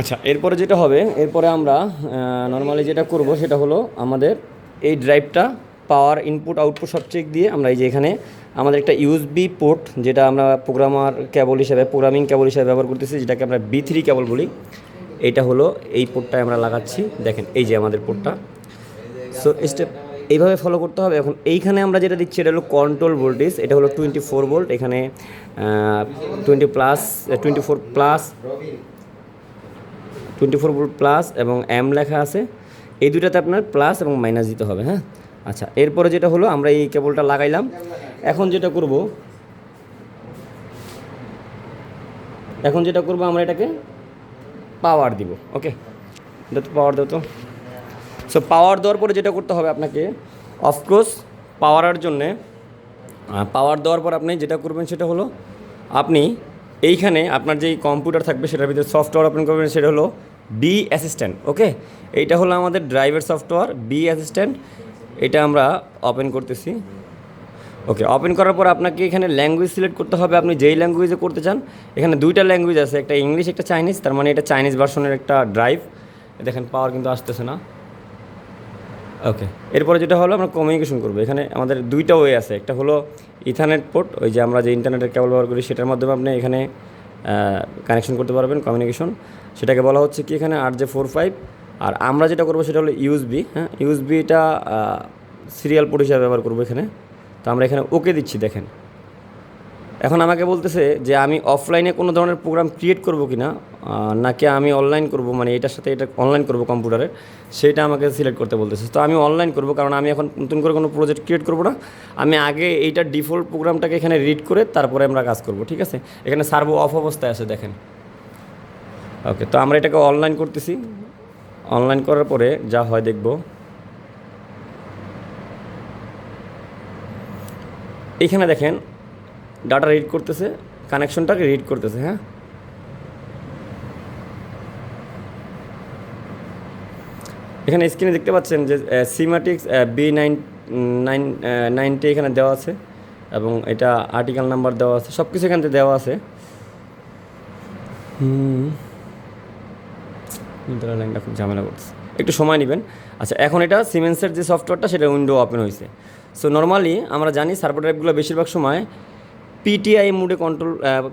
আচ্ছা এরপরে যেটা হবে, এরপরে আমরা নর্মালি যেটা করব সেটা হলো আমাদের এই ড্রাইভটা পাওয়ার ইনপুট আউটপুট সব চেক দিয়ে আমরা এই যে এখানে আমাদের একটা ইউএসবি পোর্ট যেটা আমরা প্রোগ্রামার কেবল হিসাবে প্রোগ্রামিং কেবল হিসাবে ব্যবহার করতেছি, যেটাকে আমরা বি থ্রি কেবল বলি। এইটা হলো এই পোর্টটায় আমরা লাগাচ্ছি। দেখেন, এই যে আমাদের পোর্টটা সো স্টেপ এইভাবে ফলো করতে হবে। এখন এইখানে আমরা যেটা দিচ্ছি, এটা হলো কন্ট্রোল ভোল্টেজ এটা হলো টোয়েন্টি ফোর ভোল্ট এখানে twenty plus twenty four plus twenty four volt plus এবং এম লেখা আছে। এই দুটাতে আপনার প্লাস এবং মাইনাস দিতে হবে হ্যাঁ? আচ্ছা এরপরে যেটা হলো, আমরা এই কেবলটা লাগাইলাম। এখন যেটা করব, এখন যেটা করব, আমরা এটাকে পাওয়ার দিব ওকে এটা তো পাওয়ার দেবো তো। সো পাওয়ার দেওয়ার পরে যেটা করতে হবে আপনাকে অফকোর্স পাওয়ারের জন্যে পাওয়ার দেওয়ার পর আপনি যেটা করবেন সেটা হলো, আপনি এইখানে আপনার যেই কম্পিউটার থাকবে, সেটার ভিতরে সফটওয়্যার ওপেন করবেন, সেটা হলো বি অ্যাসিস্ট্যান্ট, ওকে? এইটা হলো আমাদের ড্রাইভার সফটওয়্যার, বি অ্যাসিস্ট্যান্ট। এটা আমরা ওপেন করতেছি। ওকে, ওপেন করার পর আপনাকে এখানে ল্যাঙ্গুয়েজ সিলেক্ট করতে হবে। আপনি যেই ল্যাঙ্গুয়েজে করতে চান, এখানে দুইটা ল্যাঙ্গুয়েজ আছে, একটা ইংলিশ, একটা চাইনিজ। তার মানে এটা চাইনিজ ভার্সনের একটা ড্রাইভ। দেখেন, পাওয়ার কিন্তু আসতেছে না। ওকে, এরপরে যেটা হলো, আমরা কমিউনিকেশন করব। এখানে আমাদের দুইটা ওয়ে আছে। একটা হলো ইথারনেট পোর্ট ওই যে আমরা যে ইন্টারনেটের কেবল ব্যবহার করি, সেটার মাধ্যমে আপনি এখানে কানেকশন করতে পারবেন কমিউনিকেশন সেটাকে বলা হচ্ছে কি এখানে আর জে ফোর ফাইভ আর আমরা যেটা করব সেটা হলো ইউএসবি হ্যাঁ? ইউএসবিটা সিরিয়াল পোর্ট হিসাবে ব্যবহার করব এখানে। তো আমরা এখানে ওকে দিচ্ছি, দেখেন। এখন আমাকে বলতেছে যে আমি অফলাইনে কোনো ধরনের প্রোগ্রাম ক্রিয়েট করব কি না নাকি আমি অনলাইন করব মানে এটার সাথে এটা অনলাইন করব কম্পিউটারে, সেটা আমাকে সিলেক্ট করতে বলতেছে। তো আমি অনলাইন করব, কারণ আমি এখন নতুন করে কোনো প্রজেক্ট ক্রিয়েট করব না। আমি আগে এইটা ডিফল্ট প্রোগ্রামটাকে এখানে রিড করে তারপরে আমরা কাজ করব, ঠিক আছে? এখানে সার্ভো অফ অবস্থায় আছে, দেখেন। ওকে তো আমরা এটাকে অনলাইন করতেছি। অনলাইন করার পরে যা হয় দেখব। এইখানে দেখেন ডাটা রিড করতেছে কানেকশনটাকে রিড করতেছে হ্যাঁ? এখানে স্ক্রিনে দেখতে পাচ্ছেন যে Simatics B nine nine ninety এখানে দেওয়া আছে, এবং এটা আর্টিকেল নাম্বার দেওয়া আছে সব কিছু এখান থেকে দেওয়া আছে লাইনটা খুব ঝামেলা করছে একটু সময় নেবেন। আচ্ছা এখন এটা সিমেন্সের যে সফটওয়্যারটা সেটা উইন্ডো ওপেন হয়েছে সো নর্মালি আমরা জানি সার্ভার ড্রাইভগুলো বেশিরভাগ সময় পিটিআই মুডে কন্ট্রোল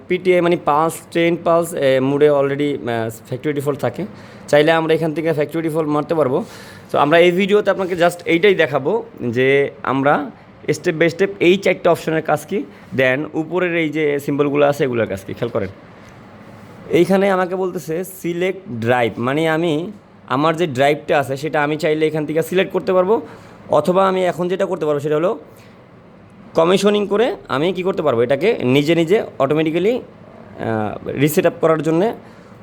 পিটিআই মানে পালস ট্রেন পালস মুডে অলরেডি ফ্যাক্টরি ডিফল্ট থাকে। চাইলে আমরা এখান থেকে ফ্যাক্টরি ডিফল্ট মারতে পারব। তো আমরা এই ভিডিওতে আপনাকে জাস্ট এইটাই দেখাবো যে আমরা স্টেপ বাই স্টেপ এই চারটে অপশনের কাজ কি। দেন উপরের এই যে সিম্বলগুলো আছে, এগুলোর কাজ কি। খেয়াল করেন। এইখানে আমাকে বলতেছে সিলেক্ট ড্রাইভ মানে আমি আমার যে ড্রাইভটা আছে, সেটা আমি চাইলে এখান থেকে সিলেক্ট করতে পারব। অথবা আমি এখন যেটা করতে পারব, সেটা হলো কমিশনিং করে আমি কি করতে পারব? এটাকে নিজে নিজে অটোমেটিক্যালি রিসেট আপ করার জন্যে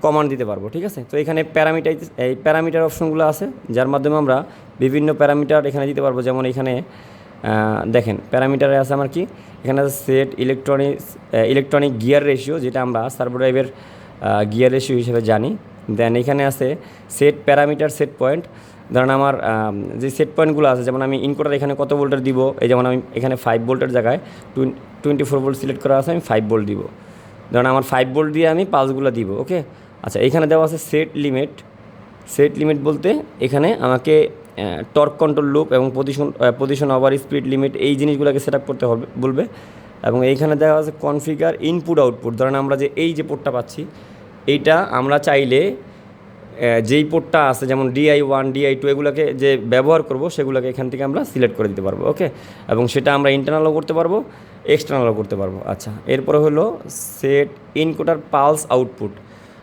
কমান্ড দিতে পারব, ঠিক আছে? তো এখানে প্যারামিটার এই প্যারামিটার অপশনগুলো আছে, যার মাধ্যমে আমরা বিভিন্ন প্যারামিটার এখানে দিতে পারব। যেমন এখানে দেখেন প্যারামিটারে আছে আমার কি? এখানে আছে set electronic electronic gear ratio যেটা আমরা সার্ভো ড্রাইভের গিয়ার রেশিও হিসেবে জানি। দেন এখানে আছে সেট প্যারামিটার সেট পয়েন্ট ধরেন আমার যে সেট পয়েন্টগুলো আছে, যেমন আমি ইনকোটার এখানে কত ভোল্টের দিব, এই যেমন আমি এখানে ফাইভ ভোল্টের জায়গায় টোয়েন্টি ফোর ভোল্ট সিলেক্ট করা আছে, আমি ফাইভ ভোল্ট দিব। ধরেন আমার ফাইভ ভোল্ট দিয়ে আমি পালসগুলো দিব ওকে আচ্ছা এখানে দেওয়া আছে সেট লিমিট সেট লিমিট বলতে এখানে আমাকে টর্ক কন্ট্রোল লুপ এবং position position over speed limit এই জিনিসগুলোকে সেট আপ করতে হবে, বলবে। এবং এইখানে দেওয়া আছে কনফিগার ইনপুট আউটপুট ধরেন আমরা যে এই যে পোর্টটা পাচ্ছি, এইটা আমরা চাইলে যেই পোর্টটা আছে, যেমন ডিআই ওয়ান ডিআই টু এগুলোকে যে ব্যবহার করব, সেগুলোকে এখান থেকে আমরা সিলেক্ট করে দিতে পারব ওকে এবং সেটা আমরা ইন্টারনালও করতে পারব এক্সটার্নালও করতে পারব আচ্ছা। এরপরে হলো সেট ইনকোটার পালস আউটপুট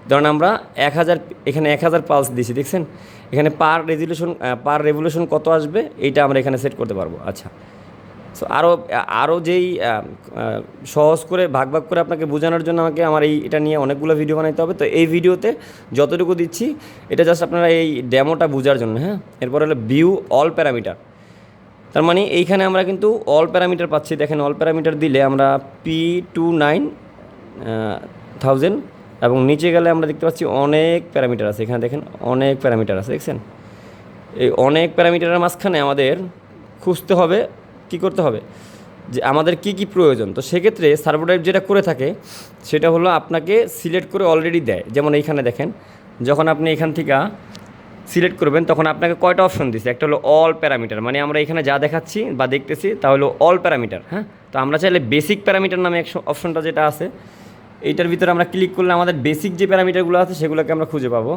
ধরুন আমরা এক হাজার, এখানে এক হাজার পালস দিয়েছি, দেখছেন? এখানে পার রেজুলেশন পার রেভুলেশন কত আসবে, এইটা আমরা এখানে সেট করতে পারব আচ্ছা। সো আরও আরও যেই সহজ করে, ভাগ ভাগ করে আপনাকে বোঝানোর জন্য আমাকে আমার এই, এটা নিয়ে অনেকগুলো ভিডিও বানাইতে হবে। তো এই ভিডিওতে যতটুকু দিচ্ছি, এটা জাস্ট আপনারা এই ডেমোটা বোঝার জন্য হ্যাঁ? এরপর হলো ভিউ অল প্যারামিটার তার মানে এইখানে আমরা কিন্তু অল প্যারামিটার পাচ্ছি। দেখেন অল প্যারামিটার দিলে আমরা পি টু নাইন থাউজেন্ড এবং নিচে গেলে আমরা দেখতে পাচ্ছি অনেক প্যারামিটার আছে। এখানে দেখেন অনেক প্যারামিটার আছে, দেখছেন? এই অনেক প্যারামিটারের মাঝখানে আমাদের খুঁজতে হবে কী করতে হবে? যে আমাদের কি কি প্রয়োজন? তো সেক্ষেত্রে সার্ভো ড্রাইভ যেটা করে থাকে, সেটা হলো আপনাকে সিলেক্ট করে অলরেডি দেয়। যেমন এইখানে দেখেন, যখন আপনি এখান থেকে সিলেক্ট করবেন, তখন আপনাকে কয়টা অপশন দিছে? একটা হলো অল প্যারামিটার মানে আমরা এখানে যা দেখাচ্ছি বা দেখতেছি, তা হলো অল প্যারামিটার হ্যাঁ? তো আমরা চাইলে বেসিক প্যারামিটার নামে এক অপশনটা যেটা আছে, এইটার ভিতরে আমরা ক্লিক করলে আমাদের বেসিক যে প্যারামিটারগুলো আছে, সেগুলোকে আমরা খুঁজে পাবো।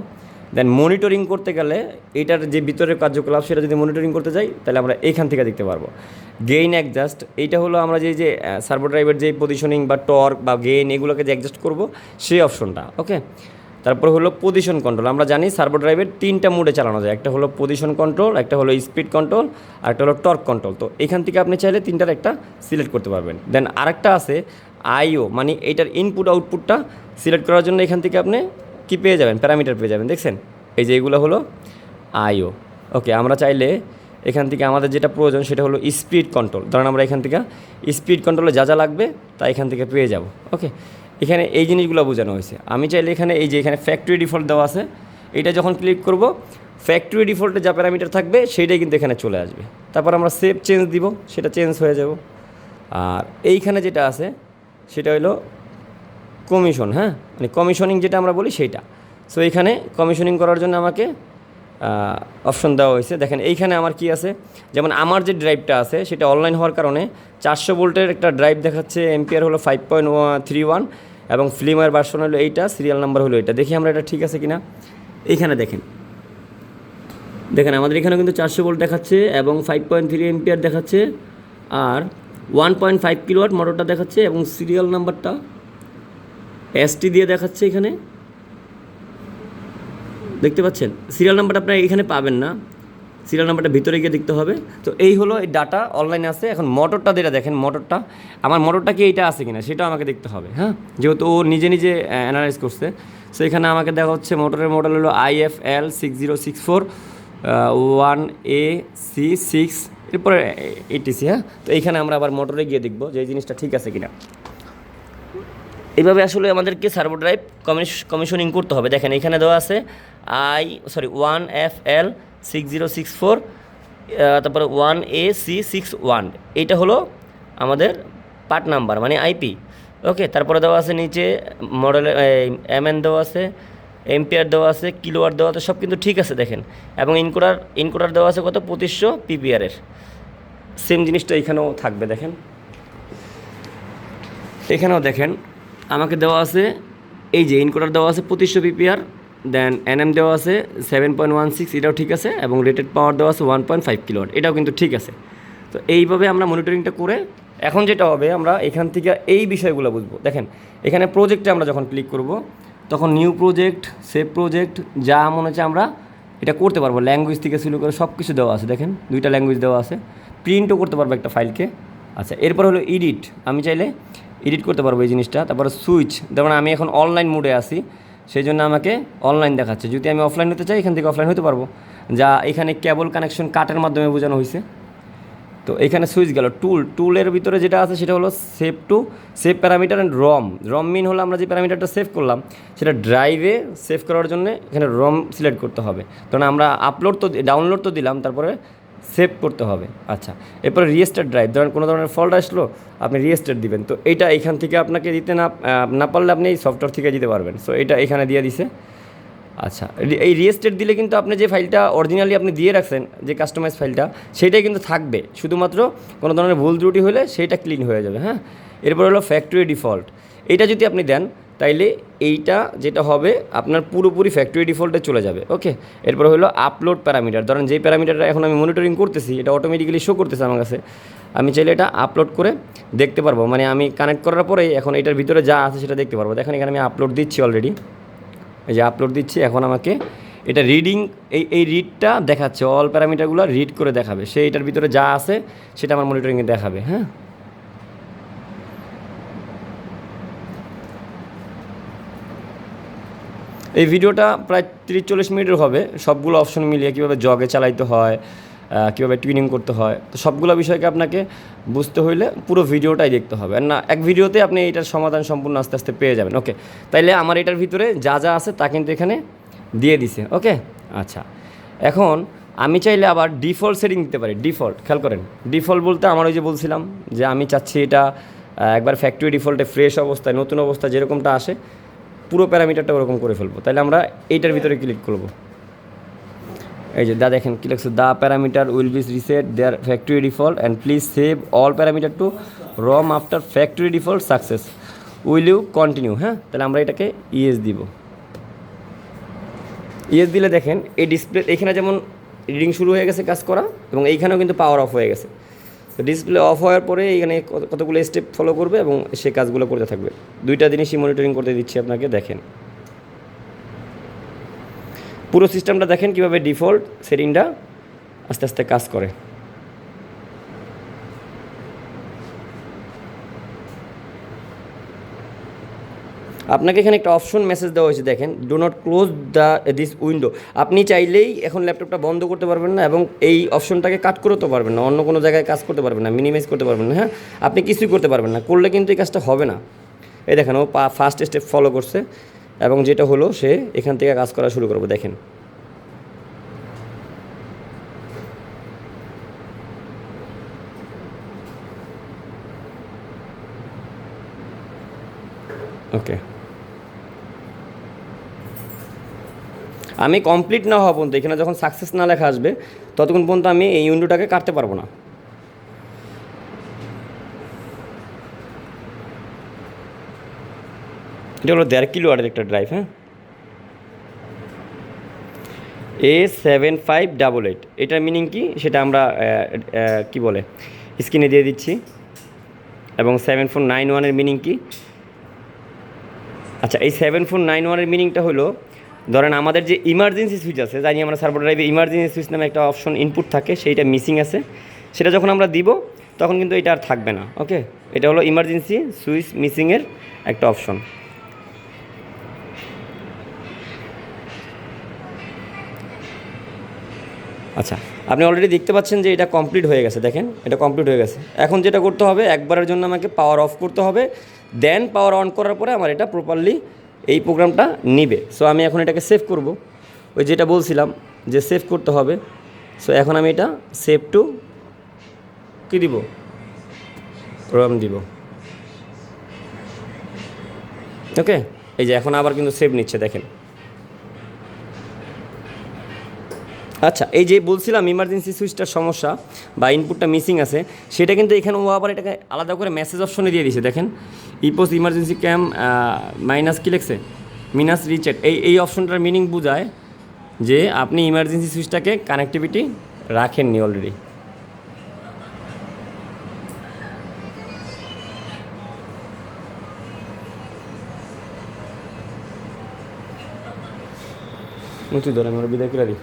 দেন মনিটরিং করতে গেলে এটার যে ভিতরের কার্যকলাপ সেটা যদি মনিটরিং করতে যাই, তাহলে আমরা এইখান থেকে দেখতে পারব। গেইন অ্যাডজাস্ট এইটা হলো আমরা যে যে সার্ভো ড্রাইভের যে পজিশনিং বা টর্ক বা গেইন এগুলোকে যে অ্যাডজাস্ট করব, সেই অপশনটা ওকে তারপর হলো পজিশন কন্ট্রোল আমরা জানি সার্ভো ড্রাইভের তিনটা মোডে চালানো যায়, একটা হলো পজিশন কন্ট্রোল একটা হলো স্পিড কন্ট্রোল আর একটা হলো টর্ক কন্ট্রোল তো এখান থেকে আপনি চাইলে তিনটার একটা সিলেক্ট করতে পারবেন। দেন আরেকটা আছে আইও মানে এইটার ইনপুট আউটপুটটা সিলেক্ট করার জন্য এখান থেকে আপনি কি পেয়ে যাবেন? প্যারামিটার পেয়ে যাবেন, দেখছেন? এই যে এগুলো হলো আইও। ওকে, আমরা চাইলে এখান থেকে আমাদের যেটা প্রয়োজন সেটা হলো স্পিড কন্ট্রোল। ধরেন আমরা এখান থেকে স্পিড কন্ট্রোলে যা যা লাগবে তা এখান থেকে পেয়ে যাব। ওকে, এখানে এই জিনিসগুলো বোঝানো হয়েছে। আমি চাইলে এখানে এই যে এখানে ফ্যাক্টরি ডিফল্ট দেওয়া আছে, এটা যখন ক্লিক করব, ফ্যাক্টরি ডিফল্টে যা প্যারামিটার থাকবে সেইটাই কিন্তু এখানে চলে আসবে। তারপর আমরা সেভ চেঞ্জ দিব, সেটা চেঞ্জ হয়ে যাব। আর এইখানে যেটা আছে, সেটা হলো কমিশন হ্যাঁ? মানে কমিশনিং যেটা আমরা বলি সেইটা। সো এখানে কমিশনিং করার জন্য আমাকে অপশন দেওয়া হয়েছে। দেখেন, এইখানে আমার কি আছে? যেমন আমার যে ড্রাইভটা আছে, সেটা অনলাইন হওয়ার কারণে চারশো ভোল্টের একটা ড্রাইভ দেখাচ্ছে এমপিআর হলো ফাইভ পয়েন্ট থ্রি ওয়ান এবং ফিল্মের ভার্সন হলো এইটা সিরিয়াল নাম্বার হলো এটা। দেখি আমরা এটা ঠিক আছে কিনা? এইখানে দেখেন। দেখেন, আমাদের এখানে কিন্তু চারশো ভোল্ট দেখাচ্ছে এবং ফাইভ পয়েন্ট থ্রি এমপিআর দেখাচ্ছে, আর ওয়ান পয়েন্ট ফাইভ কিলোয়াট মোটরটা দেখাচ্ছে এবং সিরিয়াল নাম্বারটা এসটি দিয়ে দেখাচ্ছে এখানে। দেখতে পাচ্ছেন? সিরিয়াল নাম্বারটা আপনারা এখানে পাবেন না। সিরিয়াল নাম্বারটা ভিতরে গিয়ে দেখতে হবে। তো এই হলো এই ডাটা অনলাইনে আছে। এখন মোটরটা যেটা দেখেন মোটরটা আমার মোটরটা কি এইটা আছে কিনা সেটাও আমাকে দেখতে হবে হ্যাঁ? যেহেতু ও নিজে নিজে অ্যানালাইজ করছে। সো এখানে আমাকে দেখা হচ্ছে মোটরের মডেল হলো I F L six zero six four one A C six এরপরে এইটিসি হ্যাঁ? তো এইখানে আমরা আবার মোটরে গিয়ে দেখব যে এই জিনিসটা ঠিক আছে কিনা। এইভাবে আসলে আমাদেরকে সার্ভো ড্রাইভ কমিশনিং করতে হবে। দেখেন, এখানে দেওয়া আছে I sorry one F L six zero six four তারপরে one A C six one এইটা হলো আমাদের পার্ট নাম্বার মানে আইপি ওকে তারপরে দেওয়া আছে নিচে মডেল এম এন দেওয়া আছে এমপিআর দেওয়া আছে কিলোয়ার দেওয়া আছে, সব কিন্তু ঠিক আছে, দেখেন। এবং ইনকোডার ইনকোডার দেওয়া আছে কত? পঁচিশশো পিপিআরের সেম জিনিসটা এখানেও থাকবে, দেখেন। এখানেও দেখেন আমাকে দেওয়া আছে, এই যে ইনকোডার দেওয়া আছে পঁচিশশো পিপিআর দেন এনএম দেওয়া আছে সেভেন পয়েন্ট ওয়ান সিক্স এটাও ঠিক আছে, এবং রেটেড পাওয়ার দেওয়া আছে ওয়ান পয়েন্ট ফাইভ কিলোয়াট এটাও কিন্তু ঠিক আছে। তো এইভাবে আমরা মনিটরিংটা করে এখন যেটা হবে, আমরা এখান থেকে এই বিষয়গুলো বুঝব। দেখেন, এখানে প্রজেক্টে আমরা যখন ক্লিক করব, তখন নিউ প্রজেক্ট সেভ প্রজেক্ট যা মনে হচ্ছে আমরা এটা করতে পারব। ল্যাঙ্গুয়েজ থেকে শুরু করে সব কিছু দেওয়া আছে, দেখেন, দুইটা ল্যাঙ্গুয়েজ দেওয়া আছে। প্রিন্টও করতে পারব একটা ফাইলকে আচ্ছা এরপর হলো এডিট আমি চাইলে এডিট করতে পারব এই জিনিসটা। তারপরে সুইচ, যেমন আমি এখন অনলাইন মোডে আছি সেই জন্য আমাকে অনলাইন দেখাচ্ছে। যদি আমি অফলাইন হতে চাই, এখান থেকে অফলাইন হতে পারব। যা এখানে কেবল কানেকশন কাটের মাধ্যমে বোঝানো হয়েছে। তো এখানে সুইচ গেল। টুল, টুলের ভিতরে যেটা আছে, সেটা হলো save to, save parameter and ROM. ROM mean হলো আমরা যে প্যারামিটারটা সেভ করলাম, সেটা ড্রাইভে সেভ করার জন্য এখানে রম সিলেক্ট করতে হবে। কারণ আমরা আপলোড তো ডাউনলোড তো দিলাম, তারপরে সেভ করতে হবে। আচ্ছা এরপরে রিয়েস্টার ড্রাইভ ধরেন কোনো ধরনের ফল্ট আসলো, আপনি রিয়েস্টার দিবেন। তো এটা এখান থেকে আপনাকে দিতে না না পারলে আপনি এই সফটওয়্যার থেকে দিতে পারবেন। সো এটা এখানে দিয়ে দিছে। আচ্ছা এই রিয়েস্টেট দিলে কিন্তু আপনি যে ফাইলটা অরিজিনালি আপনি দিয়ে রাখছেন, যে কাস্টমাইজ ফাইলটা সেটাই কিন্তু থাকবে। শুধুমাত্র কোনো ধরনের ভুল ত্রুটি হলে সেটা ক্লিন হয়ে যাবে হ্যাঁ? এরপর হলো ফ্যাক্টরি ডিফল্ট এটা যদি আপনি দেন তাইলে এইটা যেটা হবে, আপনার পুরোপুরি ফ্যাক্টরি ডিফল্টে চলে যাবে ওকে এরপর হলো আপলোড প্যারামিটার ধরেন যেই প্যারামিটারটা এখন আমি মনিটরিং করতেছি, এটা অটোমেটিক্যালি শো করতেছে আমার কাছে। আমি চাইলে এটা আপলোড করে দেখতে পারব। মানে আমি কানেক্ট করার পরে এখন এটার ভিতরে যা আছে সেটা দেখতে পারব। দেখেন এখানে আমি আপলোড দিচ্ছি অলরেডি এই যে আপলোড দিচ্ছি, এখন আমাকে এটা রিডিং এই এই রিডটা দেখাচ্ছে। অল প্যারামিটারগুলো রিড করে দেখাবে। সে এটার ভিতরে যা আছে, সেটা আমার মনিটরিংয়ে দেখাবে হ্যাঁ? এই ভিডিওটা প্রায় তিরিশ চল্লিশ মিনিটের হবে। সবগুলো অপশন মিলিয়ে কীভাবে জগে চালাইতে হয় কীভাবে টুইনিং করতে হয়, তো সবগুলো বিষয়কে আপনাকে বুঝতে হইলে পুরো ভিডিওটাই দেখতে হবে। আর না, এক ভিডিওতে আপনি এটার সমাধান সম্পূর্ণ আস্তে আস্তে পেয়ে যাবেন। ওকে তাইলে আমার এটার ভিতরে যা যা আছে তা কিন্তু এখানে দিয়ে দিছে। ওকে আচ্ছা। এখন আমি চাইলে আবার ডিফল্ট সেটিং দিতে পারি। ডিফল্ট খেয়াল করেন। ডিফল্ট বলতে আমার ওই যে বলছিলাম যে আমি চাচ্ছি এটা একবার ফ্যাক্টরি ডিফল্টে ফ্রেশ অবস্থায়, নতুন অবস্থা যেরকমটা আসে পুরো প্যারামিটারটা ওরকম করে ফেলব। তাহলে আমরা এইটার ভিতরে ক্লিক করব। এই যে, দা দেখেন কি লাগছে the parameter will be reset there factory default and please save all parameter to ROM after factory default success. Will you continue? হ্যাঁ তাহলে আমরা এটাকে ইএস দিব। ইএস দিলে দেখেন, এই ডিসপ্লে, এখানে যেমন রিডিং শুরু হয়ে গেছে কাজ করা, এবং এইখানেও কিন্তু পাওয়ার অফ হয়ে গেছে। তো ডিসপ্লে অফ হওয়ার পরে এখানে কত- কতগুলো স্টেপ ফলো করবে এবং সে কাজগুলো করতে থাকবে। দুইটা জিনিসই মনিটরিং করতে দিচ্ছি আপনাকে, দেখেন। পুরো সিস্টেমটা দেখেন কীভাবে ডিফল্ট সেটিংটা আস্তে আস্তে কাজ করে। আপনাকে এখানে একটা অপশন মেসেজ দেওয়া হয়েছে, দেখেন do not close the this window আপনি চাইলেই এখন ল্যাপটপটা বন্ধ করতে পারবেন না এবং এই অপশনটাকে কাট করতেও পারবেন না, অন্য কোনো জায়গায় কাজ করতে পারবেন না মিনিমাইজ করতে পারবেন না হ্যাঁ? আপনি কিছুই করতে পারবেন না, করলে কিন্তু এই কাজটা হবে না। এই দেখেন, ও পা ফার্স্ট স্টেপ ফলো করছে এবং যেটা হলো, সে এখান থেকে কাজ করা শুরু করবে, দেখেন। ওকে আমি কমপ্লিট না হওয়া পর্যন্ত, এখানে যখন সাকসেস না লেখা আসবে, ততক্ষণ পর্যন্ত আমি এই উইন্ডোটাকে কাটতে পারব না। এটা হলো দেড় কিলো ওয়াটের একটা ড্রাইভ হ্যাঁ? A seven five double eight এটার মিনিং কি? সেটা আমরা কি বলে স্ক্রিনে দিয়ে দিচ্ছি। এবং সেভেন ফোর নাইন ওয়ানের মিনিং কি? আচ্ছা এই সেভেন ফোর নাইন ওয়ানের মিনিংটা হলো ধরেন আমাদের যে ইমার্জেন্সি সুইচ আছে, জানি আমরা সার্ভার ড্রাইভে ইমার্জেন্সি সুইচ নামে একটা অপশন ইনপুট থাকে, সেইটা মিসিং আছে। সেটা যখন আমরা দিব, তখন কিন্তু এটা আর থাকবে না ওকে এটা হলো ইমার্জেন্সি সুইচ মিসিংয়ের একটা অপশন আচ্ছা আপনি অলরেডি দেখতে পাচ্ছেন যে এটা কমপ্লিট হয়ে গেছে, দেখেন, এটা কমপ্লিট হয়ে গেছে। এখন যেটা করতে হবে, একবারের জন্য আমাকে পাওয়ার অফ করতে হবে দেন পাওয়ার অন করার পরে আমার এটা প্রপারলি এই প্রোগ্রামটা নিবে। সো আমি এখন এটাকে সেভ করব। ওই যেটা বলছিলাম যে সেভ করতে হবে। সো এখন আমি এটা সেভ টু কী দিব? প্রোগ্রাম দিব। ওকে এই যে এখন আবার কিন্তু সেভ নিচ্ছে, দেখেন। আচ্ছা এই যে বলছিলাম ইমার্জেন্সি সুইচটার সমস্যা বা ইনপুটটা মিসিং আছে, সেটা কিন্তু এখানে ও আবার এটাকে আলাদা করে মেসেজ অপশনে দিয়ে দিয়েছে। দেখেন ইপোস ইমার্জেন্সি ক্যাম মাইনাস কি লেখছে? মিনাস রিচেট এই এই অপশনটার মিনিং বোঝায় যে আপনি ইমার্জেন্সি সুইচটাকে কানেক্টিভিটি রাখেননি অলরেডি তুই ধর, আমি ওর বিদায় করে দিই।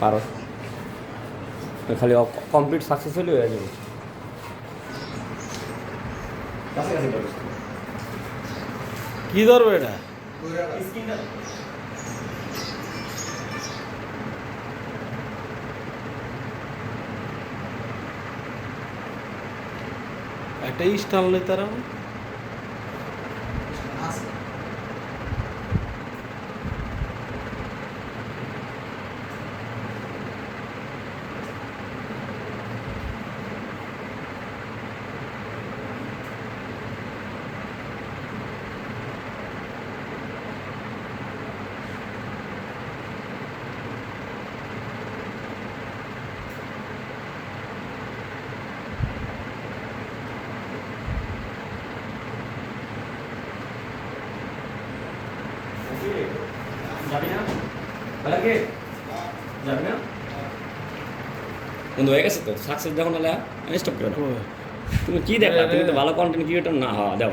পারো। খালি কমপ্লিট সাকসেস হলে হয়ে যাবে। কি ধরবে এটা? একটা স্টাল নেই তারা। যাবি না। বন্ধু হয়ে গেছে তো? সাকসেস দেখো নাহলে স্টপ করে তুমি কি দেখলা? তুমি তো ভালো কন্টেন্ট ক্রিয়েটর না হওয়া দাও